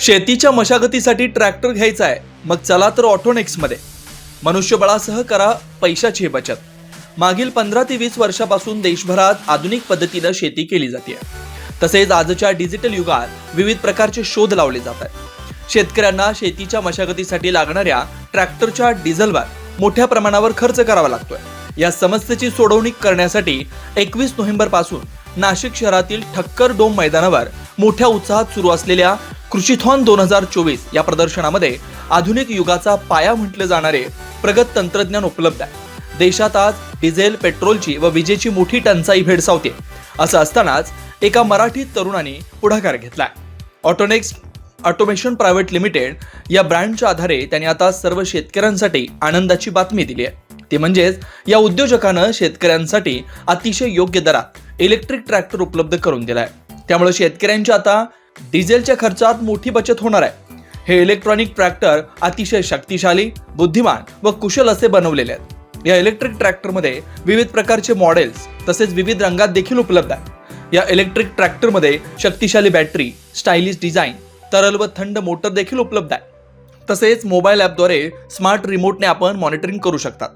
शेतीच्या मशागतीसाठी ट्रॅक्टर घ्यायचा आहे. मग चला तर ऑटोनेक्समध्ये मनुष्यबळासह करा पैशाची बचत. मागील पंधरा ते वीस वर्षापासून देशभरात आधुनिक पद्धतीनं शेती केली जाते. तसेच आजच्या डिजिटल युगात विविध प्रकारचे शोध लावले जात आहेत. शेतकऱ्यांना शेतीच्या मशागतीसाठी लागणाऱ्या ट्रॅक्टरच्या डिझेलवर मोठ्या प्रमाणावर खर्च करावा लागतोय. या समस्येची सोडवणूक करण्यासाठी एकवीस नोव्हेंबरपासून नाशिक शहरातील ठक्कर डोम मैदानावर मोठ्या उत्साहात सुरू असलेल्या कृषीथॉन दोन हजार चोवीस या प्रदर्शनामध्ये आधुनिक युगाचा पाया म्हटले जाणारे प्रगत तंत्रज्ञान उपलब्ध आहे. देशात आज डिझेल पेट्रोलची व विजेची मोठी टंचाई भेडसावते असं असतानाच एका मराठी तरुणाने पुढाकार घेतलाय ऑटोनेक्स ऑटोमेशन प्रायव्हेट लिमिटेड या ब्रँडच्या आधारे त्यांनी आता सर्व शेतकऱ्यांसाठी आनंदाची बातमी दिली आहे. ती म्हणजेच या उद्योजकानं शेतकऱ्यांसाठी अतिशय योग्य दरात इलेक्ट्रिक ट्रॅक्टर उपलब्ध करून दिलाय. त्यामुळे शेतकऱ्यांच्या आता डिझेलच्या खर्चात मोठी बचत होणार आहे. हे इलेक्ट्रॉनिक ट्रॅक्टर अतिशय शक्तिशाली बुद्धिमान व कुशल असे बनवलेले आहेत. या इलेक्ट्रिक ट्रॅक्टरमध्ये विविध प्रकारचे मॉडेल्स तसेच विविध रंगात देखील उपलब्ध आहे या इलेक्ट्रिक ट्रॅक्टरमध्ये शक्तिशाली बॅटरी स्टायलिश डिझाईन तरल व थंड मोटर देखील उपलब्ध आहे तसेच मोबाईल ॲपद्वारे स्मार्ट रिमोटने आपण मॉनिटरिंग करू शकतात.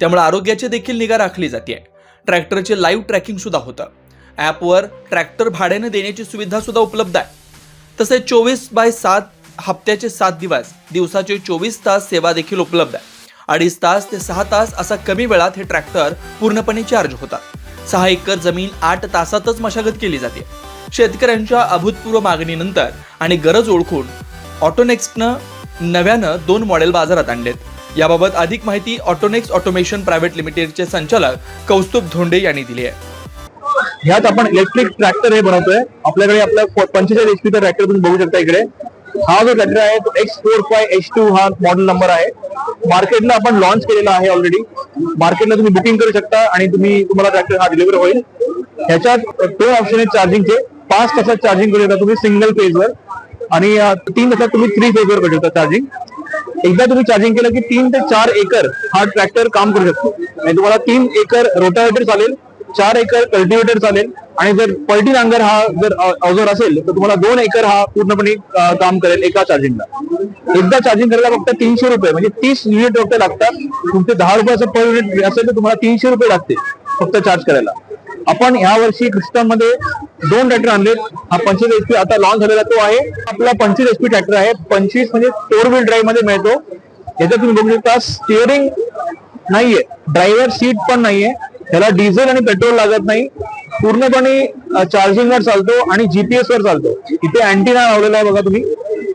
त्यामुळे आरोग्याची देखील निगा राखली जाते ट्रॅक्टरचे लाईव्ह ट्रॅकिंग सुद्धा होतं. ॲपवर ट्रॅक्टर भाड्याने देण्याची सुविधा सुद्धा उपलब्ध आहे. तसेच चोवीस बाय सात हप्त्याचे सात दिवस दिवसाचे चोवीस तास सेवा देखील उपलब्ध आहे. अडीच तास ते सहा तास असा कमी वेळात हे ट्रॅक्टर पूर्णपणे चार्ज होतात. सहा एकर जमीन आठ तासातच मशागत केली जाते. शेतकऱ्यांच्या अभूतपूर्व मागणीनंतर आणि गरज ओळखून ऑटोनेक्सनं नव्यानं दोन मॉडेल बाजारात आणलेत. याबाबत अधिक माहिती ऑटोनेक्स ऑटोमेशन प्रायव्हेट लिमिटेडचे संचालक कौस्तुभ धोंडे यांनी दिली आहे. ह्यात आपण इलेक्ट्रिक ट्रॅक्टर हे बनवतोय. आपल्याकडे आपला पंचेचाळीस एच पीचा ट्रॅक्टर तुम्ही बघू शकता इकडे. हा जो ट्रॅक्टर आहे तो X four five H two हा मॉडेल नंबर आहे. मार्केटला आपण लॉन्च केलेला आहे ऑलरेडी मार्केटला तुम्ही बुकिंग करू शकता आणि तुम्ही तुम्हाला ट्रॅक्टर हा डिलिव्हर होईल. ह्याच्यात दोन ऑप्शन आहेत चार्जिंगचे पाच तासात चार्जिंग करू शकता तुम्ही सिंगल फेजवर आणि तीन तासात तुम्ही थ्री फेजवर करू शकता चार्जिंग एकदा तुम्ही चार्जिंग केलं की तीन ते चार एकर हा ट्रॅक्टर काम करू शकतो. आणि तुम्हाला तीन एकर रोटावेटर चालेल. चार एकर कल्टिवेटर चालेल. आणि जर पलटी नांगर हा जर अवजार असेल तर तुम्हाला दोन एकर हा पूर्णपणे काम करेल एका चार्जिंगला एकदा चार्जिंग करायला फक्त तीनशे रुपये म्हणजे तीस युनिट फक्त लागतात. तुमचे दहा रुपयाचं पर युनिट असेल तर तुम्हाला तीनशे रुपये लागते फक्त चार्ज करायला. आपण ह्या वर्षी क्रिस्टनमध्ये दोन ट्रॅक्टर आणले हा पंचवीस एचपी आता लॉन्च झालेला तो आहे. आपला पंचवीस एचपी ट्रॅक्टर आहे. पंचवीस म्हणजे फोर व्हील ड्राईव्हमध्ये मिळतो. याच्यात तुम्ही बघू शकता स्टिअरिंग नाहीये. ड्रायव्हर सीट पण नाहीये. त्याला डिझेल आणि पेट्रोल लागत नाही. पूर्णपणे चार्जिंग वर चालतो आणि जीपीएस वर चालतो. इथे अँटिना लावलेला आहे बघा तुम्ही.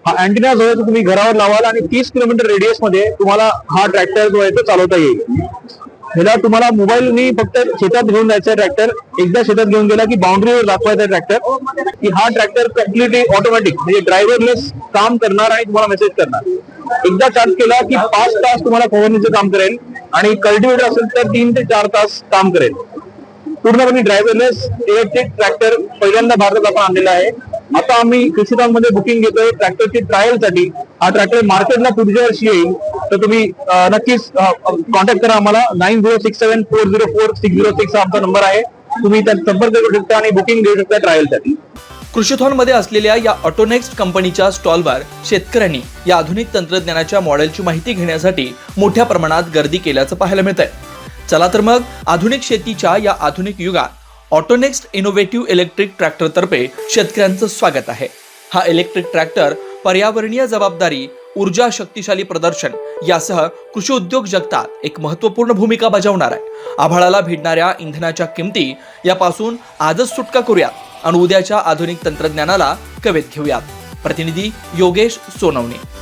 हा अँटिना जो आहे तो तुम्ही घरावर लावाल आणि तीस किलोमीटर रेडियसमध्ये तुम्हाला हा ट्रॅक्टर जो आहे तो चालवता येईल. ह्याला तुम्हाला मोबाईलनी फक्त शेतात घेऊन जायचा ट्रॅक्टर एकदा शेतात घेऊन गेला की बाउंड्रीवर दाखवायचा ट्रॅक्टर की हा ट्रॅक्टर कम्प्लिटली ऑटोमॅटिक म्हणजे ड्रायव्हरलेस काम करणार आणि तुम्हाला मेसेज करणार. एकदा चार्ज केला की पाच तास तुम्हाला फवारणीचं काम करेल आणि कल्टिवेटर असेल तर तीन ते चार तास काम करेल पूर्णपणे ड्रायव्हरलेस इलेक्ट्रिक ट्रॅक्टर पहिल्यांदा भारतात आपण आणलेला आहे आता आम्ही कृषी मध्ये बुकिंग घेतोय ट्रॅक्टरची ट्रायलसाठी हा ट्रॅक्टर मार्केटला पुढच्या वर्षी येईल तर तुम्ही नक्कीच कॉन्टॅक्ट करा आम्हाला nine zero six seven four zero four six zero six हा आमचा नंबर आहे तुम्ही त्यात संपर्क करू शकता आणि बुकिंग देऊ शकता ट्रायलसाठी कृषीथॉनमध्ये असलेल्या या ऑटोनेक्स्ट कंपनीच्या स्टॉलवर शेतकऱ्यांनी या आधुनिक तंत्रज्ञानाच्या मॉडेलची माहिती घेण्यासाठी मोठ्या प्रमाणात गर्दी केल्याचं पाहायला मिळत आहे चला तर मग आधुनिक शेतीच्या या आधुनिक युगात ऑटोनेक्स्ट इनोव्हेटिव्ह इलेक्ट्रिक ट्रॅक्टरतर्फे शेतकऱ्यांचं स्वागत आहे. हा इलेक्ट्रिक ट्रॅक्टर पर्यावरणीय जबाबदारी ऊर्जा शक्तिशाली प्रदर्शन यासह कृषी उद्योग जगतात एक महत्त्वपूर्ण भूमिका बजावणार आहे. आभाळाला भिडणाऱ्या इंधनाच्या किमती यापासून आजच सुटका करूयात. आणि उद्याच्या आधुनिक तंत्रज्ञानाला कवेत घेऊयात. प्रतिनिधी योगेश सोनवणे.